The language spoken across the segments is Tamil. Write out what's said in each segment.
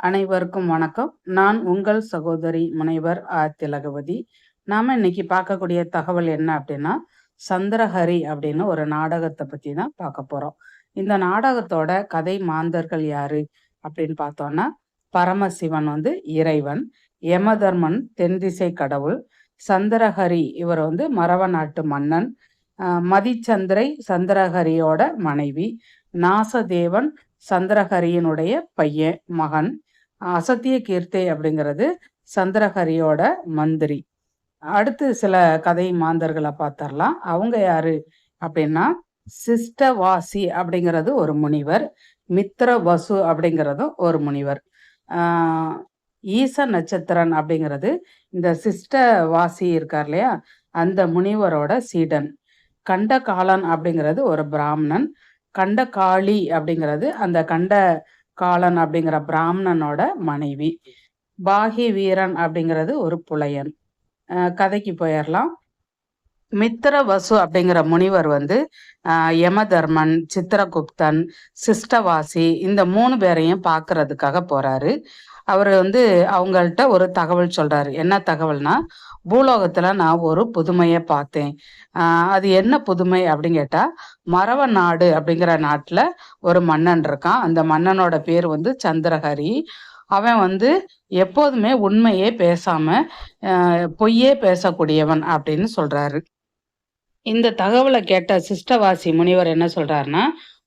அனைவருக்கும் வணக்கம். நான் உங்கள் சகோதரி முனைவர் ஆ திலகவதி நாம இன்னைக்கு பார்க்கக்கூடிய தகவல் என்ன அப்படின்னா சந்திரஹரி அப்படின்னு ஒரு நாடகத்தை பத்தி தான் பார்க்க போறோம். இந்த நாடகத்தோட கதை மாந்தர்கள் யாரு அப்படின்னு பார்த்தோம்னா பரமசிவன் வந்து இறைவன் யமதர்மன் தென்திசை கடவுள் சந்திரஹரி இவர் வந்து மரவ நாட்டு மன்னன் மதிச்சந்திரை சந்திரஹரியோட மனைவி நாசதேவன் சந்திரஹரியினுடைய பையன் மகன் அசத்திய கீர்த்தை அப்படிங்கிறது சந்திரஹரியோட மந்திரி. அடுத்து சில கதை மாந்தர்களை பார்த்தரலாம் அவங்க யாரு அப்படின்னா சிஷ்டவாசி அப்படிங்கிறது ஒரு முனிவர் மித்திர வசு அப்படிங்கிறதும் ஒரு முனிவர். ஈச நட்சத்திரன் அப்படிங்கிறது இந்த சிஷ்டவாசி இருக்கார் இல்லையா? அந்த முனிவரோட சீடன். கண்டகாலன் அப்படிங்கிறது ஒரு பிராமணன். கண்டகாளி அப்படிங்கிறது அந்த கண்ட காலன் அப்படிங்கிற பிராமணனோட மனைவி. பாகி வீரன் அப்படிங்கிறது ஒரு புலையன். கதைக்கு போயிடலாம் மித்திர வசு அப்படிங்கிற முனிவர் வந்து ஆஹ் யமதர்மன் சித்திரகுப்தன் சிஷ்டவாசி இந்த மூணு பேரையும் பார்க்கறதுக்காக போறாரு. அவர் வந்து அவங்கள்ட்ட ஒரு தகவல் சொல்றாரு. என்ன தகவல்னா பூலோகத்துல நான் ஒரு புதுமையை பார்த்தேன். அது என்ன புதுமை அப்படின்னு கேட்டா மரவ நாடு அப்படிங்கிற நாட்டுல ஒரு மன்னன் இருக்கான். அந்த மன்னனோட பேர் வந்து சந்திரஹரி. அவன் வந்து எப்போதுமே உண்மையே பேசாம பொய்யே பேசக்கூடியவன் அப்படின்னு சொல்றாரு. இந்த தகவலை கேட்ட சிஷ்டவாசி முனிவர் என்ன சொல்றாருன்னா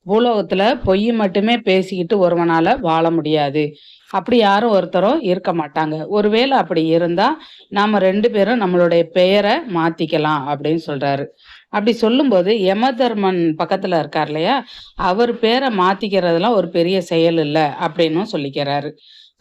பூலோகத்துல பொய் மட்டுமே பேசிக்கிட்டு ஒருவனால வாழ முடியாது. அப்படி யாரும் ஒருத்தரும் இருக்க மாட்டாங்க. ஒருவேளை அப்படி இருந்தா நாம ரெண்டு பேரும் நம்மளுடைய பெயரை மாத்திக்கலாம் அப்படின்னு சொல்றாரு. அப்படி சொல்லும்போது யமதர்மன் பக்கத்துல இருக்கார் இல்லையா? அவர் பேரை மாத்திக்கிறதுலாம் ஒரு பெரிய செயல் இல்லை அப்படின்னும் சொல்லிக்கிறாரு.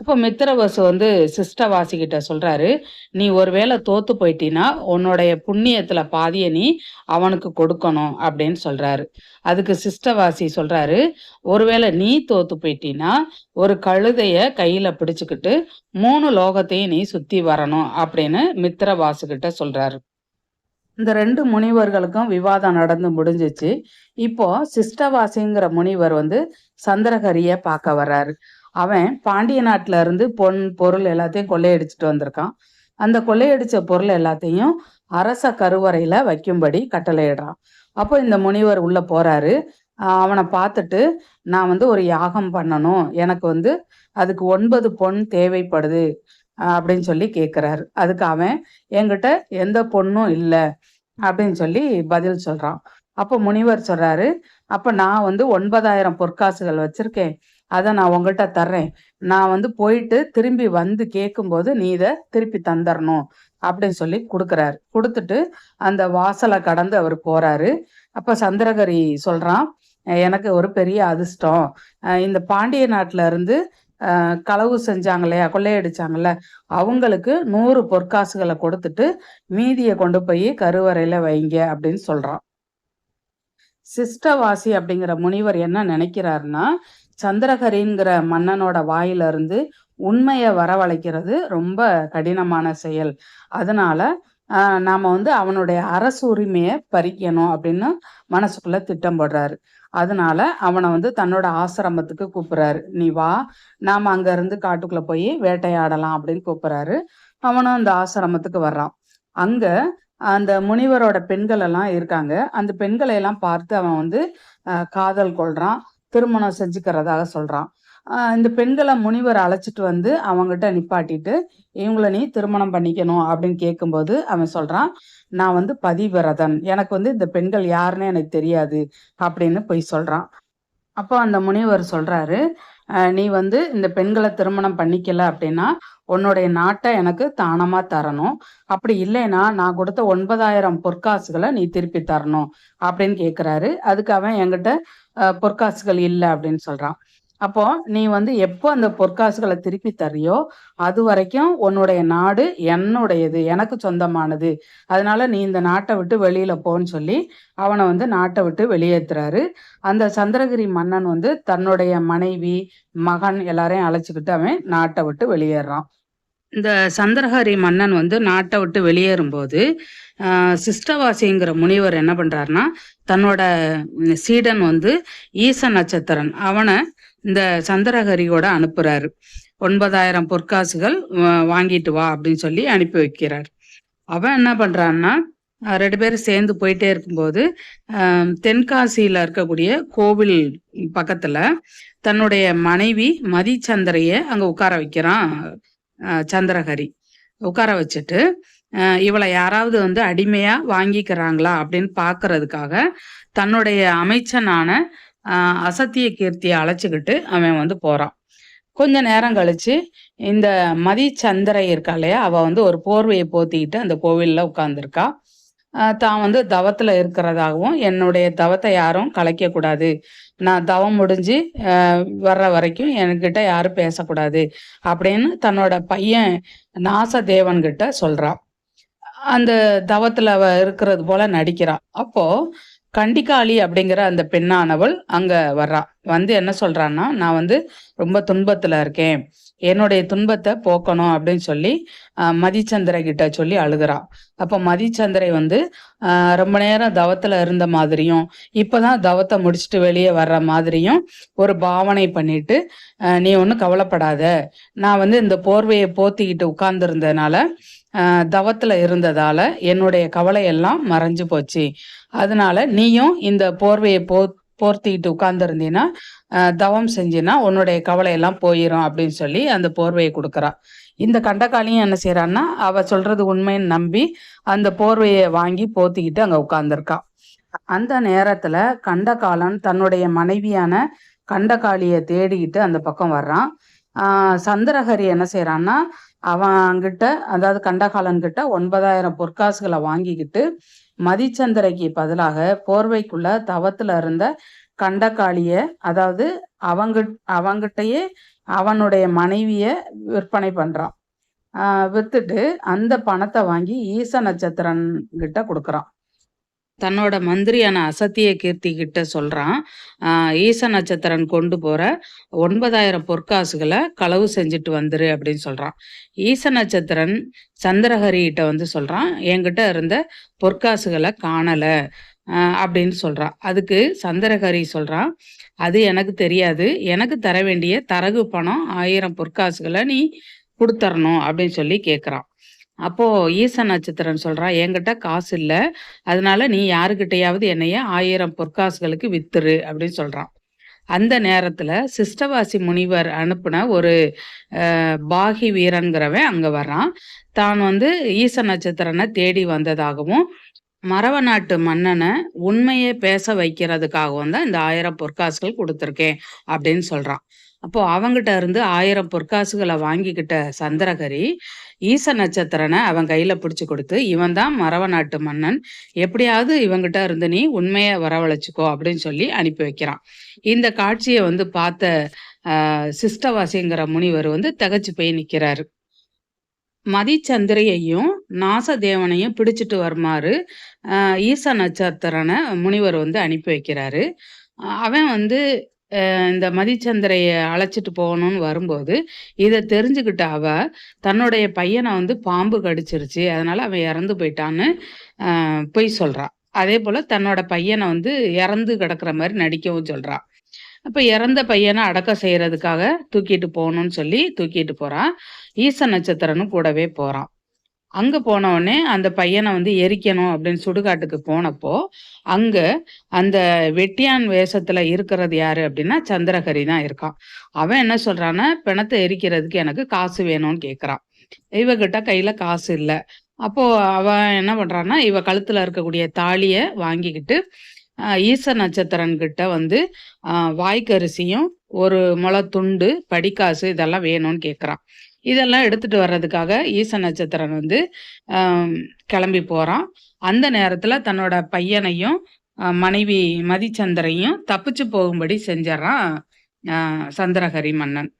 இப்போ மித்திரவசு வந்து சிஸ்டவாசி கிட்ட சொல்றாரு நீ ஒருவேளை தோத்து போயிட்டினா உன்னுடைய புண்ணியத்துல பாதிய நீ அவனுக்கு கொடுக்கணும் அப்படின்னு சொல்றாரு. அதுக்கு சிஸ்டவாசி சொல்றாரு ஒருவேளை நீ தோத்து போயிட்டினா ஒரு கழுதைய கையில பிடிச்சுக்கிட்டு மூணு லோகத்தையும் நீ சுத்தி வரணும் அப்படின்னு மித்திரவாசு கிட்ட சொல்றாரு. இந்த ரெண்டு முனிவர்களுக்கும் விவாதம் நடந்து முடிஞ்சிச்சு. இப்போ சிஷ்டவாசிங்கிற முனிவர் வந்து சந்திரகரிய பார்க்க வர்றாரு. அவன் பாண்டிய நாட்டுல இருந்து பொன் பொருள் எல்லாத்தையும் கொள்ளையடிச்சிட்டு வந்திருக்கான். அந்த கொள்ளையடிச்ச பொருள் எல்லாத்தையும் அரச கருவறையில வைக்கும்படி கட்டளையிடுறான். அப்போ இந்த முனிவர் உள்ள போறாரு. அவனை பார்த்துட்டு நான் வந்து ஒரு யாகம் பண்ணணும். எனக்கு வந்து அதுக்கு ஒன்பது பொன் தேவைப்படுது அப்படின்னு சொல்லி கேட்குறாரு அதுக்கு அவன் என்கிட்ட எந்த பொண்ணும் இல்லை அப்படின்னு சொல்லி பதில் சொல்றான். அப்போ முனிவர் சொல்றாரு அப்போ நான் வந்து ஒன்பதாயிரம் பொற்காசுகள் வச்சிருக்கேன். அதை நான் உங்கள்கிட்ட தர்றேன். நான் வந்து போயிட்டு திரும்பி வந்து கேட்கும்போது நீ இதை திருப்பி தந்துடணும் அப்படின்னு சொல்லி கொடுக்குறாரு. கொடுத்துட்டு அந்த வாசலை கடந்து அவர் போறாரு. அப்ப சந்திரகரி சொல்றான் எனக்கு ஒரு பெரிய அதிர்ஷ்டம். இந்த பாண்டிய நாட்டுல இருந்து களவு செஞ்சாங்க இல்லையா கொள்ளையடிச்சாங்கல்ல அவங்களுக்கு நூறு பொற்காசுகளை கொடுத்துட்டு மீதியை கொண்டு போய் கருவறையில வைங்க அப்படின்னு சொல்றான். சிஷ்டவாசி அப்படிங்கிற முனிவர் என்ன நினைக்கிறாருன்னா சந்திரகரிங்கிற மன்னனோட வாயிலிருந்து உண்மையை வரவழைக்கிறது ரொம்ப கடினமான செயல். அதனால நாம் நாம வந்து அவனுடைய அரசு உரிமையை பறிக்கணும் அப்படின்னு மனசுக்குள்ள திட்டம் போடுறாரு. அதனால அவனை வந்து தன்னோட ஆசிரமத்துக்கு கூப்பிடுறாரு. நீ வா நாம அங்க இருந்து காட்டுக்குள்ள போய் வேட்டையாடலாம் அப்படின்னு கூப்பிடுறாரு. அவனும் அந்த ஆசிரமத்துக்கு வர்றான். அங்க அந்த முனிவரோட பெண்கள் எல்லாம் இருக்காங்க. அந்த பெண்களை எல்லாம் பார்த்து அவன் வந்து காதல் கொள்றான். திருமணம் செஞ்சுக்கிறதாக சொல்றான். இந்த பெண்களை முனிவர் அழைச்சிட்டு வந்து அவங்ககிட்ட நிப்பாட்டிட்டு இவங்கள நீ திருமணம் பண்ணிக்கணும் அப்படின்னு கேட்கும்போது அவன் சொல்றான் நான் வந்து பதிவிரதன். எனக்கு வந்து இந்த பெண்கள் யாருன்னு எனக்கு தெரியாது அப்படின்னு போய் சொல்றான். அப்போ அந்த முனிவர் சொல்றாரு நீ வந்து இந்த பெண்களை திருமணம் பண்ணிக்கல அப்படின்னா உன்னுடைய நாட்டை எனக்கு தானமா தரணும். அப்படி இல்லைன்னா நான் கொடுத்த ஒன்பதாயிரம் பொற்காசுகளை நீ திருப்பி தரணும் அப்படின்னு கேட்குறாரு அதுக்கு அவன் என்கிட்ட பொற்காசுகள் இல்லை அப்படின்னு சொல்றான். அப்போ நீ வந்து எப்போ அந்த பொற்காசுகளை திருப்பி தரியோ அது வரைக்கும் உன்னுடைய நாடு என்னுடையது எனக்கு சொந்தமானது. அதனால நீ இந்த நாட்டை விட்டு வெளியில போன்னு சொல்லி அவனை வந்து நாட்டை விட்டு வெளியேற்றுறாரு அந்த சந்திரகிரி மன்னன் வந்து தன்னுடைய மனைவி மகன் எல்லாரையும் அழைச்சிக்கிட்டு அவன் நாட்டை விட்டு வெளியேறான். இந்த சந்திரஹரி மன்னன் வந்து நாட்டை விட்டு வெளியேறும்போது சிஸ்டவாசிங்கிற சிஷ்டவாசிங்கிற முனிவர் என்ன பண்றாருன்னா தன்னோட சீடன் வந்து ஈச நட்சத்திரன். அவனை இந்த சந்திரஹரியோட அனுப்புறாரு. ஒன்பதாயிரம் பொற்காசுகள் வாங்கிட்டு வா அப்படின்னு சொல்லி அனுப்பி வைக்கிறார். அவன் என்ன பண்றான்னா ரெண்டு பேரும் சேர்ந்து போயிட்டே இருக்கும்போது தென்காசியில இருக்கக்கூடிய கோவில் பக்கத்துல தன்னுடைய மனைவி மதிச்சந்திரைய அங்க உட்கார வைக்கிறான் சந்திரஹரி. உட்கார வச்சுட்டு இவளை யாராவது வந்து அடிமையா வாங்கிக்கிறாங்களா அப்படின்னு பாக்குறதுக்காக தன்னுடைய அமைச்சனான அசத்திய கீர்த்தியை அழைச்சிக்கிட்டு அவன் வந்து போகிறான் கொஞ்ச நேரம் கழிச்சு இந்த மதிச்சந்திரை இருக்கா இல்லையா அவள் வந்து ஒரு போர்வையை போத்திக்கிட்டு அந்த கோவிலில் உட்காந்துருக்கா தான் வந்து தவத்தில் இருக்கிறதாகவும் என்னுடைய தவத்தை யாரும் கலைக்க கூடாது நான் தவம் முடிஞ்சு வர்ற வரைக்கும் என்கிட்ட யாரும் பேசக்கூடாது அப்படின்னு தன்னோட பையன் நாச தேவன்கிட்ட சொல்றா அந்த தவத்தில் அவ இருக்கிறது போல நடிக்கிறா. அப்போ கண்டிக்காளி அப்படிங்கிற அந்த பெண்ணானவள் அங்க வர்றா. வந்து என்ன சொல்றான்னா நான் வந்து ரொம்ப துன்பத்துல இருக்கேன். என்னுடைய துன்பத்தை போக்கணும் அப்படின்னு சொல்லி மதிச்சந்திரை கிட்ட சொல்லி அழுகிறா. அப்போ மதிச்சந்திரை வந்து ரொம்ப நேரம் தவத்துல இருந்த மாதிரியும் இப்பதான் தவத்தை முடிச்சுட்டு வெளியே வர்ற மாதிரியும் ஒரு பாவனை பண்ணிட்டு நீ ஒன்றும் கவலைப்படாத. நான் வந்து இந்த போர்வையை போத்திக்கிட்டு உட்கார்ந்துருந்ததுனால தவத்துல இருந்ததால என்னுடைய கவலை எல்லாம் மறைஞ்சு போச்சு. அதனால நீயும் இந்த போர்வையை போ போர்த்திக்கிட்டு உட்கார்ந்துருந்தீங்கன்னா தவம் செஞ்சினா உன்னுடைய கவலையெல்லாம் போயிடும் அப்படின்னு சொல்லி அந்த போர்வையை கொடுக்குறா. இந்த கண்டக்காளியும் என்ன செய்யறான்னா அவ சொல்றது உண்மைன்னு நம்பி அந்த போர்வையை வாங்கி போத்திக்கிட்டு அங்க உட்கார்ந்துருக்கா. அந்த நேரத்துல கண்டகாலன் தன்னுடைய மனைவியான கண்டகாளியை தேடிக்கிட்டு அந்த பக்கம் வர்றான். சந்திரஹரி என்ன செய்யறான்னா அவங்கிட்ட அதாவது கண்டகாலன் கிட்ட ஒன்பதாயிரம் பொற்காசுகளை வாங்கிக்கிட்டு மதிச்சந்திரைக்கு பதிலாக போர்வைக்குள்ள தவத்துல இருந்த கண்டகாளிய அதாவது அவங்க அவங்கிட்டயே அவனுடைய மனைவிய விற்பனை பண்றான். வித்துட்டு அந்த பணத்தை வாங்கி ஈச நட்சத்திரன் கிட்ட கொடுக்குறான். தன்னோட மந்திரியான அசத்திய கீர்த்தி கிட்ட சொல்றான். ஈச நட்சத்திரன் கொண்டு போற ஒன்பதாயிரம் பொற்காசுகளை களவு செஞ்சுட்டு வந்துரு அப்படின்னு சொல்றான். ஈச நட்சத்திரன் சந்திரஹரி கிட்ட வந்து சொல்றான் என்கிட்ட இருந்த பொற்காசுகளை காணல. அப்படின்னு சொல்றான். அதுக்கு சந்திரஹரி சொல்றான் அது எனக்கு தெரியாது. எனக்கு தர வேண்டிய தரகு பணம் ஆயிரம் பொற்காசுகளை நீ கொடுத்தரணும். அப்படின்னு சொல்லி கேட்குறான் அப்போ ஈச நட்சத்திரன் சொல்றா என்கிட்ட காசு இல்லை. அதனால நீ யாருக்கிட்டையாவது என்னைய ஆயிரம் பொற்காசுகளுக்கு வித்துரு அப்படின்னு சொல்றான். அந்த நேரத்துல சிஷ்டவாசி முனிவர் அனுப்புன ஒரு பாகி வீரன்கிறவன் அங்க வர்றான். தான் வந்து ஈச நட்சத்திரனை தேடி வந்ததாகவும் மரவ நாட்டு மன்னனை உண்மையை பேச வைக்கிறதுக்காகவும் தான் இந்த ஆயிரம் பொற்காசுகள் கொடுத்துருக்கேன் அப்படின்னு சொல்றான். அப்போ அவங்கிட்ட இருந்து ஆயிரம் பொற்காசுகளை வாங்கிக்கிட்ட சந்திரகரி ஈச நட்சத்திரனை அவன் கையில பிடிச்சு கொடுத்து இவன் தான் மரவ நாட்டு மன்னன். எப்படியாவது இவங்கிட்ட இருந்து நீ உண்மையை வரவழைச்சுக்கோ அப்படின்னு சொல்லி அனுப்பி வைக்கிறான். இந்த காட்சியை வந்து பார்த்த சிஸ்டவாசிங்கிற முனிவர் வந்து தகச்சு போய் நிற்கிறாரு மதிச்சந்திரையையும் நாசதேவனையும் பிடிச்சிட்டு வருமாறு ஈச நட்சத்திரனை முனிவர் வந்து அனுப்பி வைக்கிறாரு. அவன் வந்து இந்த மதிச்சந்திரைய அழைச்சிட்டு போகணும்னு வரும்போது இதை தெரிஞ்சுக்கிட்ட அவ தன்னுடைய பையனை வந்து பாம்பு கடிச்சிருச்சு அதனால அவன் இறந்து போயிட்டான்னு பொய் சொல்றா. அதே போல தன்னோட பையனை வந்து இறந்து கிடக்குற மாதிரி நடிக்கவும் சொல்றா. அப்ப இறந்த பையனை அடக்கம் செய்யறதுக்காக தூக்கிட்டு போகணும்னு சொல்லி தூக்கிட்டு போறான் ஈச நட்சத்திரனும் கூடவே போறான். அங்க போன உடனே அந்த பையனை வந்து எரிக்கணும் அப்படின்னு சுடுகாட்டுக்கு போனப்போ அங்க அந்த வெட்டியான் வேஷத்துல இருக்கிறது யாரு அப்படின்னா சந்திரகரி தான் இருக்கான். அவன் என்ன சொல்றான்னா பிணத்தை எரிக்கிறதுக்கு எனக்கு காசு வேணும்னு கேக்குறான். இவகிட்ட கையில காசு இல்லை. அப்போ அவன் என்ன பண்றான்னா இவ கழுத்துல இருக்கக்கூடிய தாலிய வாங்கிக்கிட்டு ஈச நட்சத்திரன் கிட்ட வந்து வாய்க்கரிசியும் ஒரு முளை துண்டு படிக்காசு இதெல்லாம் வேணும்னு கேட்குறான் இதெல்லாம் எடுத்துட்டு வர்றதுக்காக ஈச நட்சத்திரன் வந்து கிளம்பி போறான். அந்த நேரத்துல தன்னோட பையனையும் மனைவி மதிச்சந்திரையும் தப்பிச்சு போகும்படி செஞ்சிடறான் சந்திரஹரி மன்னன்.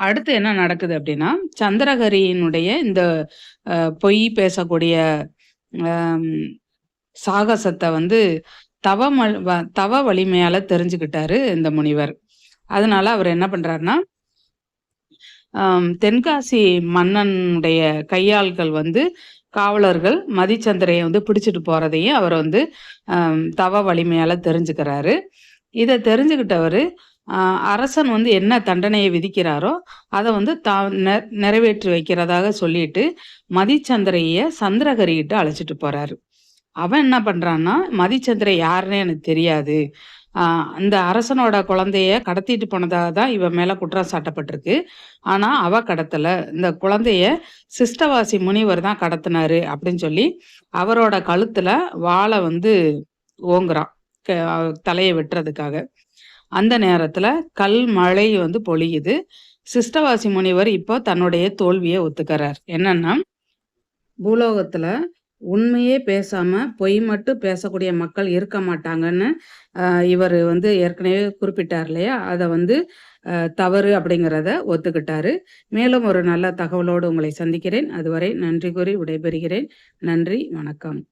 அடுத்து என்ன நடக்குது அப்படின்னா சந்திரஹரியினுடைய இந்த பொய் பேசக்கூடிய சாகசத்தை வந்து தவ தவ வலிமையால தெரிஞ்சுக்கிட்டாரு இந்த முனிவர். அதனால அவர் என்ன பண்றாருன்னா தென்காசி மன்னனுடைய கையாள்கள் வந்து காவலர்கள் மதிச்சந்திரையை வந்து பிடிச்சிட்டு போறதையும் அவர் வந்து தவ வலிமையால தெரிஞ்சுக்கிறாரு இதை தெரிஞ்சுக்கிட்டவர் அரசன் வந்து என்ன தண்டனையை விதிக்கிறாரோ, அதை வந்து தா நெ நிறைவேற்றி வைக்கிறதாக சொல்லிட்டு, மதிச்சந்திரைய சந்திரகரிகிட்ட அழைச்சிட்டு போறாரு. அவன் என்ன பண்றான்னா, மதிச்சந்திரை யாருன்னு எனக்கு தெரியாது. அந்த அரசனோட குழந்தைய கடத்திட்டு போனதாக தான் இவன் மேல குற்றம் சாட்டப்பட்டிருக்கு. ஆனா, அவ கடத்தல. இந்த குழந்தைய சிஷ்டவாசி முனிவர் தான் கடத்தினாரு அப்படின்னு சொல்லி, அவரோட கழுத்துல வாழை வந்து ஓங்குறான். க வெட்டுறதுக்காக. அந்த நேரத்துல கல் மழை வந்து பொழியுது. சிஷ்டவாசி முனிவர் இப்போ தன்னுடைய தோல்வியை ஒத்துக்கிறார் என்னன்னா, பூலோகத்துல உண்மையே பேசாம, பொய் மட்டும் பேசக்கூடிய மக்கள் இருக்க மாட்டாங்கன்னு, இவர் வந்து ஏற்கனவே குறிப்பிட்டார் இல்லையா? அதை வந்து தவறு அப்படிங்கிறத ஒத்துக்கிட்டாரு. மேலும் ஒரு நல்ல தகவலோடு உங்களை சந்திக்கிறேன். அதுவரை நன்றி கூறி விடைபெறுகிறேன். நன்றி, வணக்கம்.